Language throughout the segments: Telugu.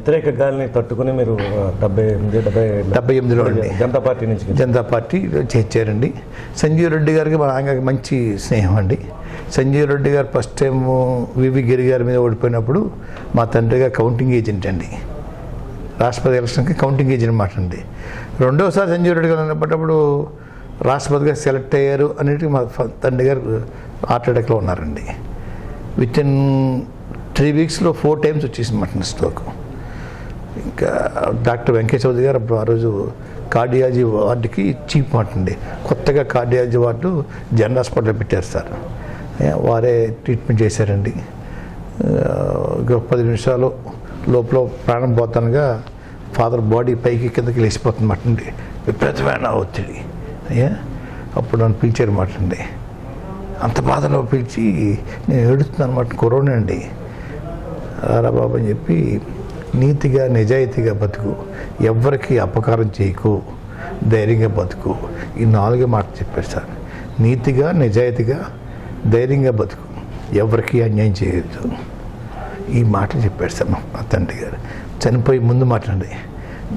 వ్యతిరేక గాలిని తట్టుకుని మీరు డెబ్బై ఎనిమిది డెబ్బై డెబ్బై ఎనిమిదిలో జనతా పార్టీ నుంచి. జనతా పార్టీ చేర్చారండి. సంజీవ్ రెడ్డి గారికి మా నాన్నగారికి మంచి స్నేహం అండి. సంజీవ్ రెడ్డి గారు ఫస్ట్ టైం వివి గిరి గారి మీద ఓడిపోయినప్పుడు మా తండ్రి గారు కౌంటింగ్ ఏజెంట్ అండి. రాష్ట్రపతి ఎలక్షన్కి కౌంటింగ్ ఏజెంట్ మాట అండి. రెండోసారి సంజీవ్ రెడ్డి గారు ఉన్నప్పుడు రాష్ట్రపతిగా సెలెక్ట్ అయ్యారు అనేది మా తండ్రి గారు హార్ట్ అటాక్లో ఉన్నారండి. విత్ ఇన్ త్రీ వీక్స్లో ఫోర్ టైమ్స్ వచ్చేసింది మటన్ స్ట్రోక్. ఇంకా డాక్టర్ వెంకయ్య చౌదరి గారు అప్పుడు ఆ రోజు కార్డియాలజీ వార్డుకి చీఫ్ అండి. కొత్తగా కార్డియాలజీ వార్డు జనరల్ హాస్పిటల్ పెట్టారు సార్. వారే ట్రీట్మెంట్ చేశారండి. ఒక పది నిమిషాలు లోపల ప్రాణం పోతానుగా ఫాదర్ బాడీ పైకి కిందకి లేచిపోతుంది మాటండి విపరీతమైన ఒత్తిడి. అయ్యా అప్పుడు నన్ను పిలిచారు అండి. అంత బాధలో పిలిచి నేను ఏడుస్తున్నాను అనమాట కరోనా అండి. రా బాబు అని చెప్పి నీతిగా నిజాయితీగా బతుకు. ఎవ్వరికి అపకారం చేయకు. ధైర్యంగా బతుకు. ఈ నాలుగే మాట చెప్పారు సార్. నీతిగా నిజాయితీగా ధైర్యంగా బతుకు. ఎవరికి అన్యాయం చేయొద్దు. ఈ మాటలు చెప్పాడు సార్ మా తండ్రి గారు. చనిపోయి ముందు మాట్లాడి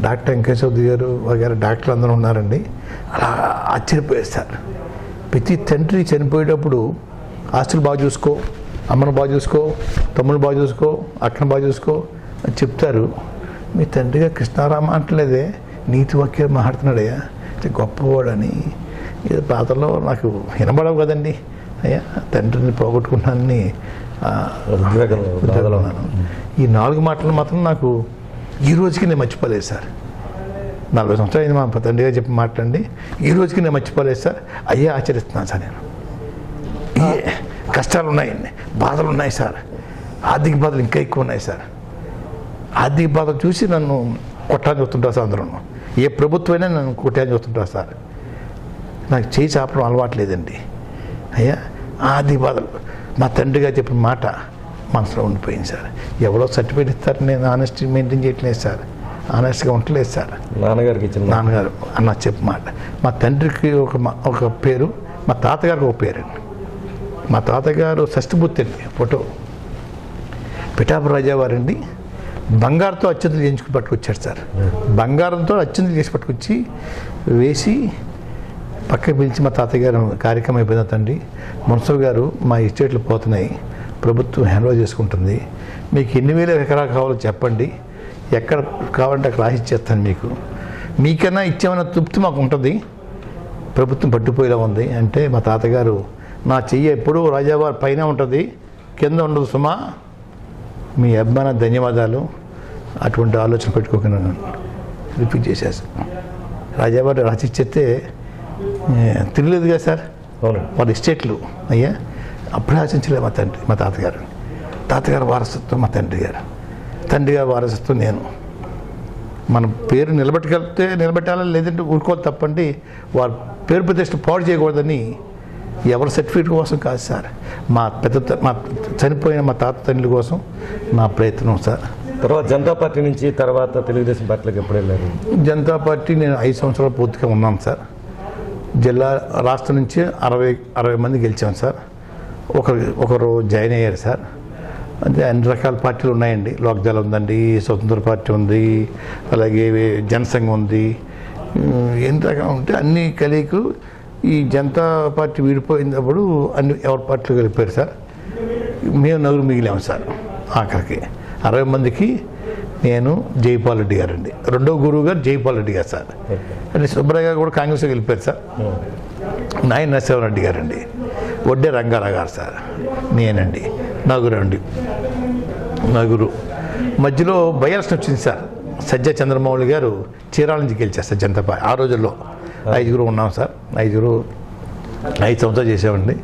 డాక్టర్ వెంకటేశ్వరి గారు వగారు డాక్టర్లు అందరూ ఉన్నారండి. అలా ఆశ్చర్యపోయారు సార్. ప్రతి తండ్రి చనిపోయేటప్పుడు ఆస్తులు బాగా చూసుకో అమ్మను బాగా చూసుకో తమ్ముడు బాగా చూసుకో అక్కను బాగా చూసుకో చెప్తారు. మీ తండ్రిగా కృష్ణారామ అంటలేదే నీతి వాక్యం మాట్లాడుతున్నాడయ్యా. అంటే గొప్పవాడని. ఇది బాధలో నాకు వినబడవు కదండి. అయ్యా తండ్రిని పోగొట్టుకున్నానని ఉన్నాను. ఈ నాలుగు మాటలు మాత్రం నాకు ఈ రోజుకి నేను మర్చిపోలేదు సార్. నలభై సంవత్సరాలు అయింది మా తండ్రి గారు చెప్పి మాట్లాడండి. ఈ రోజుకి నేను మర్చిపోలేదు సార్. అయ్యే ఆచరిస్తున్నాను సార్ నేను. ఈ కష్టాలు ఉన్నాయండి బాధలు ఉన్నాయి సార్. ఆర్థిక బాధలు ఇంకా ఎక్కువ ఉన్నాయి సార్. ఆర్థిక బాధలు చూసి నన్ను కొట్టాలని చూస్తుంటారు సార్ అందరూ. ఏ ప్రభుత్వమైనా నన్ను కొట్టాలని చూస్తుంటారు సార్. నాకు చేయి చాపడం అలవాటు లేదండి. అయ్యా ఆర్థిక బాధలు మా తండ్రి గారు చెప్పిన మాట మనసులో ఉండిపోయింది సార్. ఎవరో సర్టిఫికేట్ ఇస్తారు నేను ఆనెస్టీ మెయింటైన్ చేయట్లేదు సార్. ఆనెస్ట్గా ఉండలేదు సార్. నాన్నగారికి ఇచ్చిన నాన్నగారు అన్న చెప్పు మాట. మా తండ్రికి ఒక మా- ఒక పేరు మా తాతగారికి ఒక పేరు. మా తాతగారు షష్ఠబుద్ధి అండి ఫోటో. పిఠాపు రాజావారండి బంగారుతో అత్యంతలు చేయించుకుని పట్టుకొచ్చారు సార్. బంగారంతో అత్యంతలు చేసి పట్టుకొచ్చి వేసి పక్కకి పిలిచి మా తాతయ్య గారు కార్యక్రమం అయిపోయిన తండ్రి మున్సబ్ గారు మా ఎస్టేట్లు పోతున్నాయి ప్రభుత్వం హ్యాండ్ఓవర్ చేసుకుంటుంది. మీకు ఎన్ని వేల ఎకరాలు కావాలో చెప్పండి. ఎక్కడ కావాలంటే అక్కడ రాసిచ్చేస్తాను మీకు. మీకన్నా ఇచ్చేమన్న తృప్తి మాకు ఉంటుంది. ప్రభుత్వం పట్టుపోయేలా ఉంది. అంటే మా తాతగారు నా చెయ్యి ఎప్పుడూ రాజావారి పైన ఉంటుంది. కింద ఉండదు సుమా. మీ అభిమాన ధన్యవాదాలు. అటువంటి ఆలోచన పెట్టుకోకుండా రిపీట్ చేసేసి రాజావారు రాసిచ్చేస్తే తిరగలేదు కదా సార్? వాళ్ళ ఎస్టేట్లు. అయ్యా అప్పుడే ఆశించలేదు మా తండ్రి మా తాతగారు. తాతగారు వారసత్వం మా తండ్రి గారు. తండ్రి గారి వారసత్వం నేను. మన పేరు నిలబెట్టగలిగితే నిలబెట్టాలని లేదంటే ఊరుకోవాలి తప్పండి. వారి పేరు ప్రతిష్ట పాడు చేయకూడదని ఎవరి సర్టిఫికేట్ కోసం కాదు సార్. మా పెద్ద మా చనిపోయిన మా తాత తండ్రి కోసం నా ప్రయత్నం సార్. తర్వాత జనతా పార్టీ నుంచి తర్వాత తెలుగుదేశం పార్టీలోకి ఎప్పుడు వెళ్ళారు? జనతా పార్టీ నేను ఐదు సంవత్సరాలు పూర్తిగా ఉన్నాను సార్. జిల్లా రాష్ట్రం నుంచి అరవై అరవై మంది గెలిచాం సార్. ఒకరు ఒకరు జాయిన్ అయ్యారు సార్. అంటే అన్ని రకాల పార్టీలు ఉన్నాయండి. లోక్దళ ఉందండి స్వతంత్ర పార్టీ ఉంది అలాగే జనసంఘం ఉంది. ఎన్ని రకాలు ఉంటే అన్ని కలిగి ఈ జనతా పార్టీ విడిపోయినప్పుడు అన్ని ఎవరి పార్టీలు కలిపారు సార్? మేము నలుగురు మిగిలాము సార్ ఆఖరికి. అరవై మందికి నేను జైపాల్ రెడ్డి గారు అండి రెండో గురువు గారు జైపాల్ రెడ్డి గారు సార్. అంటే సుబ్బరాయ గారు కూడా కాంగ్రెస్లో వెళ్ళిపోయారు సార్. నాయన నరసింహారెడ్డి గారండి. వడ్డే రంగారావు గారు సార్. నేనండి. నగురు అండి నగురు మధ్యలో బయలక్షన్ వచ్చింది సార్. సజ్జ చంద్రమౌళి గారు చీరాల నుంచి గెలిచారు సార్ జనతా పార్టీ ఆ రోజుల్లో. ఐదుగురు ఉన్నాం సార్. ఐదుగురు ఐదు సంవత్సరాలు చేసామండి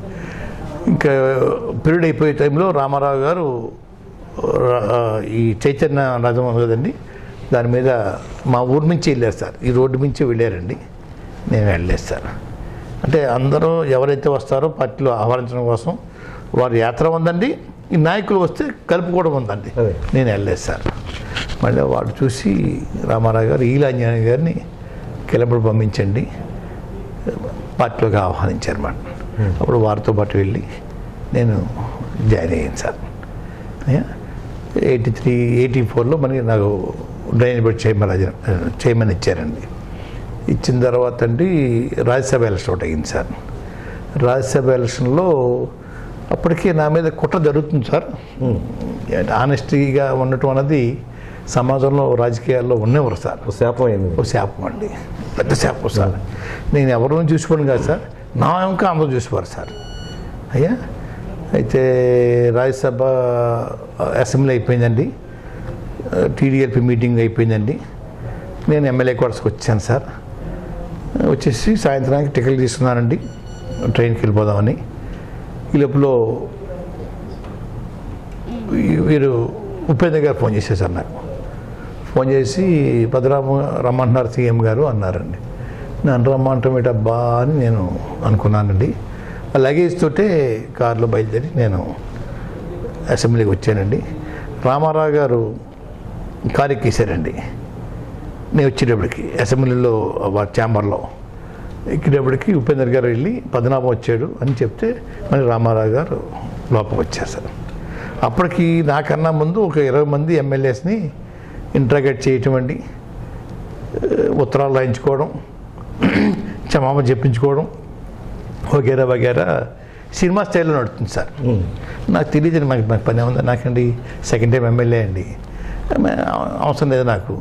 ఇంకా పీరియడ్ అయిపోయే టైంలో రామారావు గారు ఈ చైతన్య రథం ఉంది కదండి దాని మీద మా ఊరు నుంచి వెళ్ళారు సార్. ఈ రోడ్డు నుంచి వెళ్ళారండి. నేను వెళ్ళలేదు సార్. అంటే అందరూ ఎవరైతే వస్తారో పార్టీలో ఆహ్వానించడం కోసం వారి యాత్ర ఉందండి. ఈ నాయకులు వస్తే కలుపుకోవడం ఉందండి. నేను వెళ్ళలేదు సార్. మళ్ళీ వాడు చూసి రామారావు గారు ఈలాంజనేయ గారిని కిలబడి పంపించండి. పార్టీలోకి ఆహ్వానించారు అన్నమాట అప్పుడు వారితో పాటు వెళ్ళి నేను జాయిన్ అయ్యాను సార్. ఎయిటీ త్రీ ఎయిటీ ఫోర్లో మనకి నాకు డ్రైనేజ్ బోర్డ్ చైర్మన్ చైర్మన్ ఇచ్చారండి. ఇచ్చిన తర్వాత అండి రాజ్యసభ ఎలక్షన్ ఒకటి అయింది సార్. రాజ్యసభ ఎలక్షన్లో అప్పటికే నా మీద కుట్ర జరుగుతుంది సార్. ఆనెస్టీగా ఉండటం అన్నది సమాజంలో రాజకీయాల్లో ఉన్నవారు సార్. ఓ శాపం అయింది. ఓ శాపం అండి. పెద్ద శాపం సార్. నేను ఎవరిని చూసుకోను కాదు సార్. నా ఇంకా అందరూ చూసేవారు సార్. అయ్యా? అయితే రాజ్యసభ అసెంబ్లీ అయిపోయిందండి. టీడీఎల్పీ మీటింగ్ అయిపోయిందండి. నేను ఎమ్మెల్యే క్వార్టర్స్కి వచ్చాను సార్. వచ్చేసి సాయంత్రానికి టికెట్ తీసుకున్నానండి. ట్రైన్కి వెళ్ళిపోదామని. ఈ లోపల వీరు ఉపేంద్ర గారు ఫోన్ చేసేసారు నాకు. ఫోన్ చేసి భద్రామ రమ్మంటున్నారు సీఎం గారు అన్నారండి. నన్ను రమ్మంటాం ఏటబ్బా అని నేను అనుకున్నానండి. ఆ లగేజ్ తోటే కారులో బయలుదేరి నేను అసెంబ్లీకి వచ్చానండి. రామారావు గారు కారు ఎక్కేశారండి నేను వచ్చేటప్పటికి అసెంబ్లీలో వారి ఛాంబర్లో ఎక్కేటప్పటికి ఉపేందర్ గారు వెళ్ళి పద్మనాభం వచ్చాడు అని చెప్తే మళ్ళీ రామారావు గారు లోపలికి వచ్చారు సార్. అప్పటికి నాకన్నా ముందు ఒక ఇరవై మంది ఎమ్మెల్యేస్ని ఇంట్రాగేట్ చేయటం అండి. ఉత్తరాలు రాయించుకోవడం క్షమాపణ చెప్పించుకోవడం. వగేరా వగేరా సినిమా స్టైల్లో నడుస్తుంది సార్. నాకు తెలియదు నాకు నాకు పని ఉంది నాకండి సెకండ్ టైం ఎమ్మెల్యే అండి. అవసరం లేదు నాకు.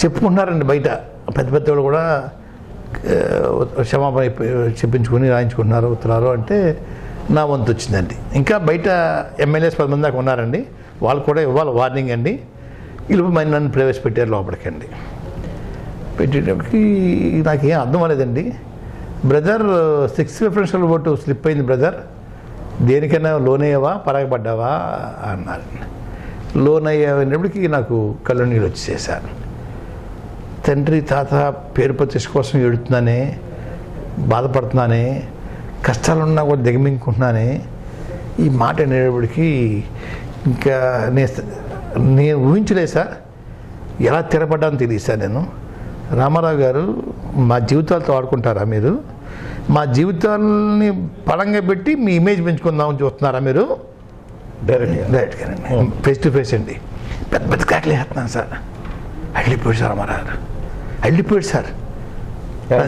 చెప్పుకుంటున్నారండి బయట. పెద్ద పెద్ద వాళ్ళు కూడా క్షమాపణ చెప్పించుకొని రాయించుకుంటున్నారు ఉత్తరాలు అంటే నా వంతు వచ్చిందండి. ఇంకా బయట ఎమ్మెల్యేస్ పది మంది దాకా ఉన్నారండి. వాళ్ళు కూడా ఇవ్వాలి వార్నింగ్ అండి. వీళ్ళు మరి నన్ను ప్రవేశపెట్టారు లోపలికండి. పెట్టేటప్పటికి నాకేం అర్థం అవ్వలేదండి. Brother six preferential vote slip అయింది బ్రదర్. దేనికైనా లోన్ అయ్యావా? పరాగపడ్డావా? అన్నారు. లోన్ అయ్యేటప్పటికి నాకు కళ్ళు నీళ్ళు వచ్చేసారు తండ్రి తాత పేరు ప్రతిష్ట కోసం ఏడుతున్నానే బాధపడుతున్నానే కష్టాలున్నా కూడా దిగమింగుకుంటున్నానే ఈ మాట అనేటప్పటికీ ఇంకా నేను నేను ఊహించలేదు సార్. ఎలా తిరగబడ్డానో తెలియదు సార్ నేను. రామారావు గారు మా జీవితాలతో ఆడుకుంటారా మీరు? మా జీవితాలని పడంగా పెట్టి మీ ఇమేజ్ పెంచుకుందామని చూస్తున్నారా మీరు? డైరెక్ట్గా ఫేస్ టు ఫేస్ అండి. పెద్ద పెద్ద కేకలు వేస్తున్నాను సార్. వెళ్ళిపోయాడు సార్ రామారావు గారు. సార్.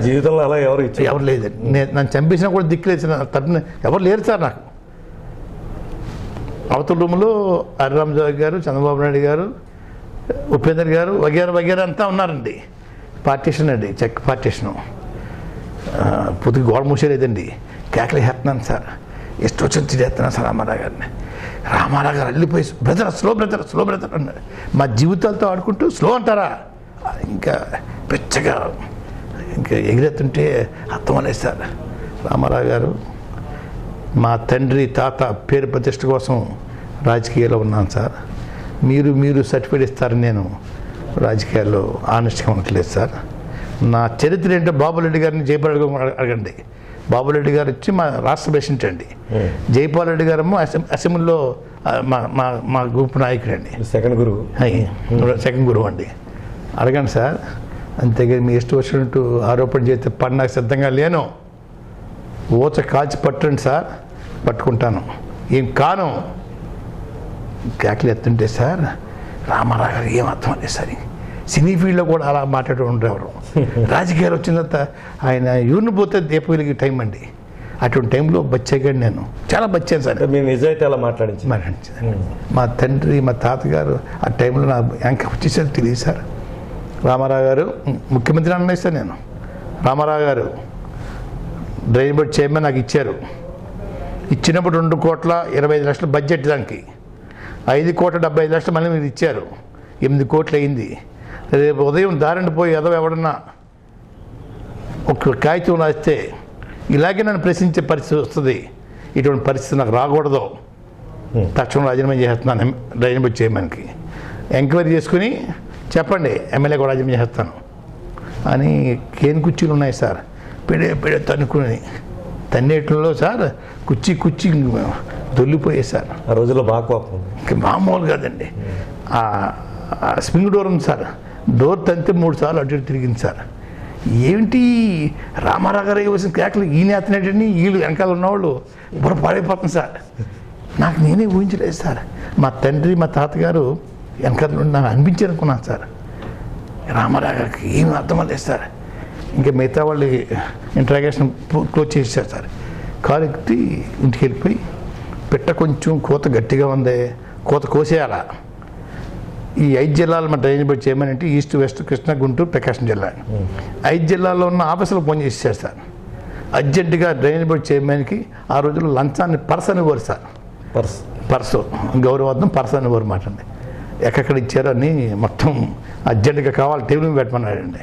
జీవితంలో అలా ఎవరు ఎవరు లేదండి. నేను నన్ను చంపేసినా కూడా దిక్కులేదు నా తరపున ఎవరు లేరు సార్ నాకు. అవతల రూమ్లో హరిరామ్ గారు చంద్రబాబు నాయుడు గారు ఉపేందర్ గారు వగేరా వగేరా అంతా ఉన్నారండి. పార్టీషన్ అండి చెక్ పార్టీషను పొద్దుకు గోడ మూసేలేదండి. కేకలు వేస్తున్నాను సార్. ఇష్టం వచ్చింది చేస్తున్నాను సార్ రామారావు గారిని. రామారావు గారు అల్లిపోయి brother slow brother slow brother అన్నాడు మా జీవితాలతో ఆడుకుంటూ స్లో అంటారా? ఇంకా పెచ్చగా ఇంకా ఎగిరెత్తుంటే అర్థం అనేది సార్. రామారావు గారు మా తండ్రి తాత పేరు ప్రతిష్ట కోసం రాజకీయాల్లో ఉన్నాను సార్. మీరు మీరు సర్టిఫికేట్ ఇస్తారని నేను రాజకీయాల్లో ఆనెస్ట్గా ఉండట్లేదు సార్. నా చరిత్ర ఏంటో బాబురెడ్డి గారిని జయపాల్ అడగండి. బాబురెడ్డి గారు వచ్చి మా రాష్ట్ర ప్రెసిడెంట్ అండి. జైపాల్ రెడ్డి గారేమో అసెం అసెంబ్లీలో మా మా మా గ్రూప్ నాయకుడు అండి సెకండ్ గురువు. సెకండ్ గురువు అండి. అడగండి సార్. అంతేగాని మీ ఇష్టం వచ్చినట్టు ఆరోపణ చేస్తే పడినాకు సిద్ధంగా లేను. ఊచ కాల్చి పట్టండి సార్. పట్టుకుంటాను. ఏం కాను. కేకలు ఎత్తుంటే సార్ రామారావు గారు ఏం అర్థం లేదు సార్? సినీ ఫీల్డ్లో కూడా అలా మాట్లాడు ఉండరు ఎవరు రాజకీయాలు వచ్చిన తర్వాత ఆయన యూరిని పోతే దీపగిలికి టైం అండి. అటువంటి టైంలో బచ్చాగాడు నేను. చాలా బచ్చాను సార్. అంటే మీ నిజాయితీ అలా మాట్లాడించి మరి మంచిది. మా తండ్రి మా తాతగారు ఆ టైంలో నా ఎంక వచ్చేసరికి తెలియదు సార్. రామారావు గారు ముఖ్యమంత్రి అన్నయ్య సార్ నేను. రామారావు గారు డ్రైన్ బోర్డ్ చైర్మన్ నాకు ఇచ్చారు. ఇచ్చినప్పుడు రెండు కోట్ల ఇరవై ఐదు లక్షల బడ్జెట్ దానికి. ఐదు కోట్ల డెబ్బై ఐదు లక్షలు మళ్ళీ మీరు ఇచ్చారు. ఎనిమిది కోట్లు అయింది. రేపు ఉదయం దారిని పోయి ఎదవ ఎవడన్నా ఒక కాగితం రాస్తే ఇలాగే నన్ను ప్రశ్నించే పరిస్థితి వస్తుంది. ఇటువంటి పరిస్థితి నాకు రాకూడదు. తక్షణం రాజీనామా చేస్తున్నాను. రాజీనామా చేయమనికి. ఎంక్వైరీ చేసుకుని చెప్పండి ఎమ్మెల్యే కూడా రాజీనామా చేస్తాను. అని కేన్ కుర్చీలు ఉన్నాయి సార్. పెడే పెడే తన్నుకుని. తన్నేట్లో సార్ కుర్చీ కుర్చీ దొల్లిపోయాయి సార్ ఆ రోజుల్లో బాగా కోపం మామూలు కాదండి. స్ప్రింగ్ డోర్ ఉంది సార్ డోర్ తంతే మూడు సార్లు అటు ఇటు తిరిగింది సార్. ఏంటి రామారావు గారు వేసిన కేకలు? ఈయన ఎత్తనేటని వీళ్ళు వెనకాల ఉన్నవాళ్ళు బుర్ర పాడైపోతుంది సార్. నాకు నేనే ఊహించలేదు సార్. మా తండ్రి మా తాతగారు వెనకాల నుండి నాకు అనిపించి అనుకున్నాను సార్. రామారావు గారికి ఏమి అర్థం లేదు సార్. ఇంకా మిగతా వాళ్ళు ఇంట్రాగేషన్ క్లోజ్ చేసేసారు సార్. కారు ఎక్కి ఇంటికి వెళ్ళిపోయి పిట్ట కొంచెం కోత గట్టిగా ఉంది. కోత కోసేయాలా? ఈ ఐదు జిల్లాలు మన డ్రైనేజ్ బోర్డు చేయమనంటే ఈస్ట్ వెస్ట్ కృష్ణా గుంటూరు ప్రకాశం జిల్లా. ఐదు జిల్లాల్లో ఉన్న ఆఫీసులో ఫోన్ చేసేసారు సార్. అర్జెంటుగా డ్రైనేజ్ బోర్డు చైర్మన్కి ఆ రోజుల్లో లంచాన్ని పర్స్ అనేవారు సార్. పర్స్. పర్సు. గౌరవార్థం పర్స్ అనేవారు మాట అండి. ఎక్కడెక్కడ ఇచ్చారో అని మొత్తం అర్జెంటుగా కావాలి టేబుల్ పెట్టమన్నాడండి.